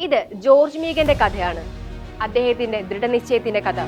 ഇത് ജോർജ് മീഗന്റെ കഥയാണ്. അദ്ദേഹത്തിന്റെ ദൃഢനിശ്ചയത്തിന്റെ കഥ.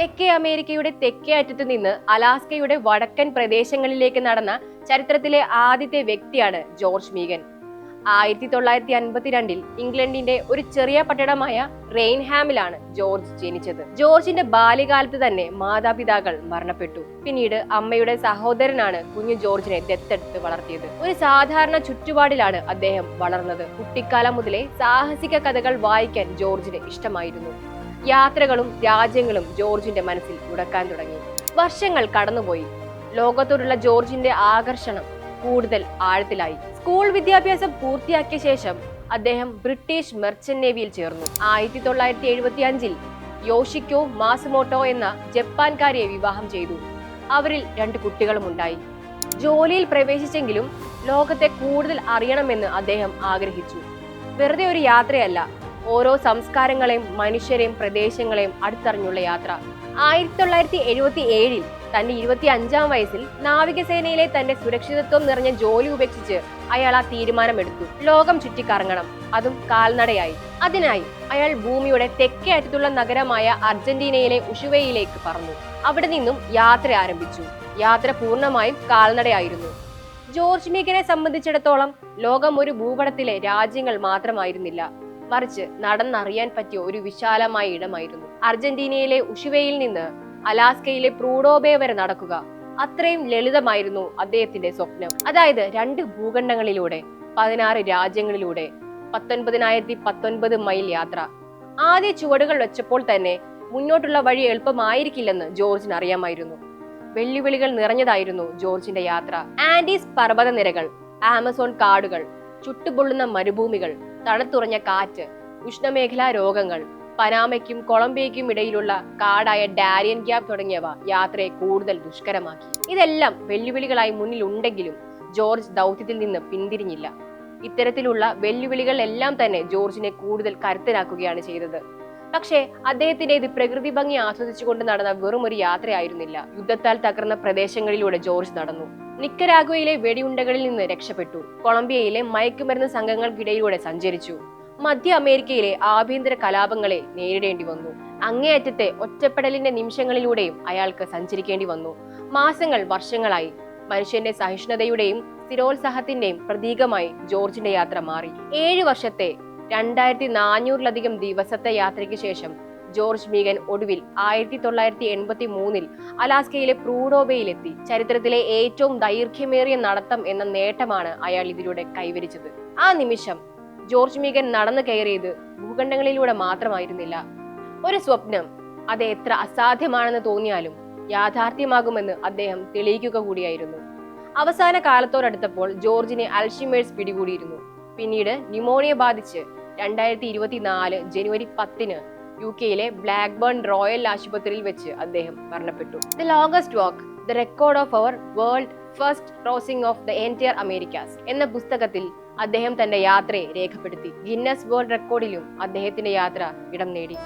തെക്കേ അമേരിക്കയുടെ തെക്കേ അറ്റത്ത് നിന്ന് അലാസ്കയുടെ വടക്കൻ പ്രദേശങ്ങളിലേക്ക് നടന്ന ചരിത്രത്തിലെ ആദ്യത്തെ വ്യക്തിയാണ് ജോർജ് മീഗൻ. ആയിരത്തി തൊള്ളായിരത്തി അൻപത്തിരണ്ടിൽ ഇംഗ്ലണ്ടിന്റെ ഒരു ചെറിയ പട്ടണമായ റെയിൻഹാമിലാണ് ജോർജ് ജനിച്ചത്. ജോർജിന്റെ ബാല്യകാലത്ത് തന്നെ മാതാപിതാക്കൾ മരണപ്പെട്ടു. പിന്നീട് അമ്മയുടെ സഹോദരനാണ് കുഞ്ഞു ജോർജിനെ ദത്തെടുത്ത് വളർത്തിയത്. ഒരു സാധാരണ ചുറ്റുപാടിലാണ് അദ്ദേഹം വളർന്നത്. കുട്ടിക്കാലം മുതലേ സാഹസിക കഥകൾ വായിക്കാൻ ജോർജിന് ഇഷ്ടമായിരുന്നു. യാത്രകളും രാജ്യങ്ങളും ജോർജിന്റെ മനസ്സിൽ ഉടക്കാൻ തുടങ്ങി. വർഷങ്ങൾ കടന്നുപോയി. ലോകത്തോടുള്ള ജോർജിന്റെ ആകർഷണം കൂടുതൽ ആഴത്തിലായി. സ്കൂൾ വിദ്യാഭ്യാസം പൂർത്തിയാക്കിയ ശേഷം അദ്ദേഹം ബ്രിട്ടീഷ് മെർച്ചന്റ് നേവിയിൽ ചേർന്നു. ആയിരത്തി തൊള്ളായിരത്തി എഴുപത്തി അഞ്ചിൽ യോഷിക്കോ മാസുമോട്ടോ എന്ന ജപ്പാൻകാരിയെ വിവാഹം ചെയ്തു. അവരിൽ രണ്ട് കുട്ടികളും ഉണ്ടായി ജോലിയിൽ പ്രവേശിച്ചെങ്കിലും ലോകത്തെ കൂടുതൽ അറിയണമെന്ന് അദ്ദേഹം ആഗ്രഹിച്ചു. വെറുതെ ഒരു യാത്രയല്ല ഓരോ സംസ്കാരങ്ങളെയും മനുഷ്യരെയും പ്രദേശങ്ങളെയും അടുത്തറിഞ്ഞുള്ള യാത്ര. ആയിരത്തി തൊള്ളായിരത്തി എഴുപത്തി ഏഴിൽ തന്റെ ഇരുപത്തി അഞ്ചാം വയസ്സിൽ നാവികസേനയിലെ തന്റെ സുരക്ഷിതത്വം നിറഞ്ഞ ജോലി ഉപേക്ഷിച്ച് അയാൾ ആ തീരുമാനമെടുത്തു. ലോകം ചുറ്റിക്കറങ്ങണം. അതും കാൽനടയായി. അതിനായി അയാൾ ഭൂമിയുടെ തെക്കേ അറ്റത്തുള്ള നഗരമായ അർജന്റീനയിലെ ഉഷുവയിലേക്ക് പറഞ്ഞു അവിടെ നിന്നും യാത്ര ആരംഭിച്ചു. യാത്ര പൂർണമായും കാൽനടയായിരുന്നു. ജോർജ് മീഗനെ സംബന്ധിച്ചിടത്തോളം ലോകം ഒരു ഭൂപടത്തിലെ രാജ്യങ്ങൾ മാത്രമായിരുന്നില്ല. മറിച്ച് നടന്നറിയാൻ പറ്റിയ ഒരു വിശാലമായ ഇടമായിരുന്നു. അർജന്റീനയിലെ ഉഷുവയിൽ നിന്ന് അലാസ്കയിലെ പ്രൂഡോബേ വരെ നടക്കുക. അത്രയും ലളിതമായിരുന്നു അദ്ദേഹത്തിന്റെ സ്വപ്നം. അതായത് രണ്ട് ഭൂഖണ്ഡങ്ങളിലൂടെ പതിനാറ് രാജ്യങ്ങളിലൂടെ പത്തൊൻപതിനായിരത്തി പത്തൊൻപത് മൈൽ യാത്ര. ആദ്യ ചുവടുകൾ വെച്ചപ്പോൾ തന്നെ മുന്നോട്ടുള്ള വഴി എളുപ്പമായിരിക്കില്ലെന്ന് ജോർജിന് അറിയാമായിരുന്നു. വെല്ലുവിളികൾ നിറഞ്ഞതായിരുന്നു ജോർജിന്റെ യാത്ര. ആൻഡീസ് പർവത നിരകൾ ആമസോൺ കാടുകൾ ചുട്ടുപൊള്ളുന്ന മരുഭൂമികൾ തണുത്തുറഞ്ഞ കാറ്റ് ഉഷ്ണമേഖലാ രോഗങ്ങൾ പനാമയ്ക്കും കൊളംബിയയ്ക്കും ഇടയിലുള്ള കാടായ ഡാരിയൻ ഗ്യാപ് തുടങ്ങിയവ യാത്രയെ കൂടുതൽ ദുഷ്കരമാക്കി. ഇതെല്ലാം വെല്ലുവിളികളായി മുന്നിൽ ഉണ്ടെങ്കിലും ജോർജ് ദൗത്യത്തിൽ നിന്ന് പിന്തിരിഞ്ഞില്ല. ഇത്തരത്തിലുള്ള വെല്ലുവിളികൾ എല്ലാം തന്നെ ജോർജിനെ കൂടുതൽ കരുത്തനാക്കുകയാണ് ചെയ്തത്. പക്ഷേ അദ്ദേഹത്തിന്റെ ഇത് പ്രകൃതി ഭംഗി ആസ്വദിച്ചുകൊണ്ട് നടന്ന വെറുമൊരു യാത്രയായിരുന്നില്ല. യുദ്ധത്താൽ തകർന്ന പ്രദേശങ്ങളിലൂടെ ജോർജ് നടന്നു. നിക്കരാഗുവയിലെ വെടിയുണ്ടകളിൽ നിന്ന് രക്ഷപ്പെട്ടു. കൊളംബിയയിലെ മയക്കുമരുന്ന് സംഘങ്ങൾക്കിടയിലൂടെ സഞ്ചരിച്ചു. മധ്യ അമേരിക്കയിലെ ആഭ്യന്തര കലാപങ്ങളെ നേരിടേണ്ടി വന്നു. അങ്ങേയറ്റത്തെ ഒറ്റപ്പെടലിന്റെ നിമിഷങ്ങളിലൂടെയും അയാൾക്ക് സഞ്ചരിക്കേണ്ടി വന്നു. മാസങ്ങൾ വർഷങ്ങളായി മനുഷ്യന്റെ സഹിഷ്ണുതയുടെയും സ്ഥിരോത്സാഹത്തിന്റെയും പ്രതീകമായി ജോർജിന്റെ യാത്ര മാറി. ഏഴു വർഷത്തെ രണ്ടായിരത്തി നാനൂറിലധികം ദിവസത്തെ യാത്രയ്ക്ക് ശേഷം ജോർജ് മീഗൻ ഒടുവിൽ ആയിരത്തി തൊള്ളായിരത്തി എൺപത്തി മൂന്നിൽ അലാസ്കയിലെ പ്രൂഡോബയിലെത്തി. ചരിത്രത്തിലെ ഏറ്റവും ദൈർഘ്യമേറിയ നടത്തം എന്ന നേട്ടമാണ് അയാൾ ഇതിലൂടെ കൈവരിച്ചത്. ആ നിമിഷം ജോർജ് മീഗൻ നടന്നു കയറിയത് ഭൂഖണ്ഡങ്ങളിലൂടെ മാത്രമായിരുന്നില്ല. ഒരു സ്വപ്നം അത് എത്ര അസാധ്യമാണെന്ന് തോന്നിയാലും യാഥാർത്ഥ്യമാകുമെന്ന് അദ്ദേഹം തെളിയിക്കുക കൂടിയായിരുന്നു. അവസാന കാലത്തോടടുത്തപ്പോൾ ജോർജിനെ അൽഷിമേഴ്സ് പിടികൂടിയിരുന്നു. പിന്നീട് ന്യൂമോണിയ ബാധിച്ച് രണ്ടായിരത്തി ഇരുപത്തിനാല് ജനുവരി പത്തിന് യു കെയിലെ ബ്ലാക്ക്ബേൺ റോയൽ ആശുപത്രിയിൽ വെച്ച് അദ്ദേഹം മരണപ്പെട്ടു. The longest walk the record of our world first crossing of the entire Americas എന്ന പുസ്തകത്തിൽ അദ്ദേഹം തന്റെ യാത്രയെ രേഖപ്പെടുത്തി. ഗിന്നസ് വേൾഡ് റെക്കോർഡിലും അദ്ദേഹത്തിന്റെ യാത്ര ഇടം നേടി.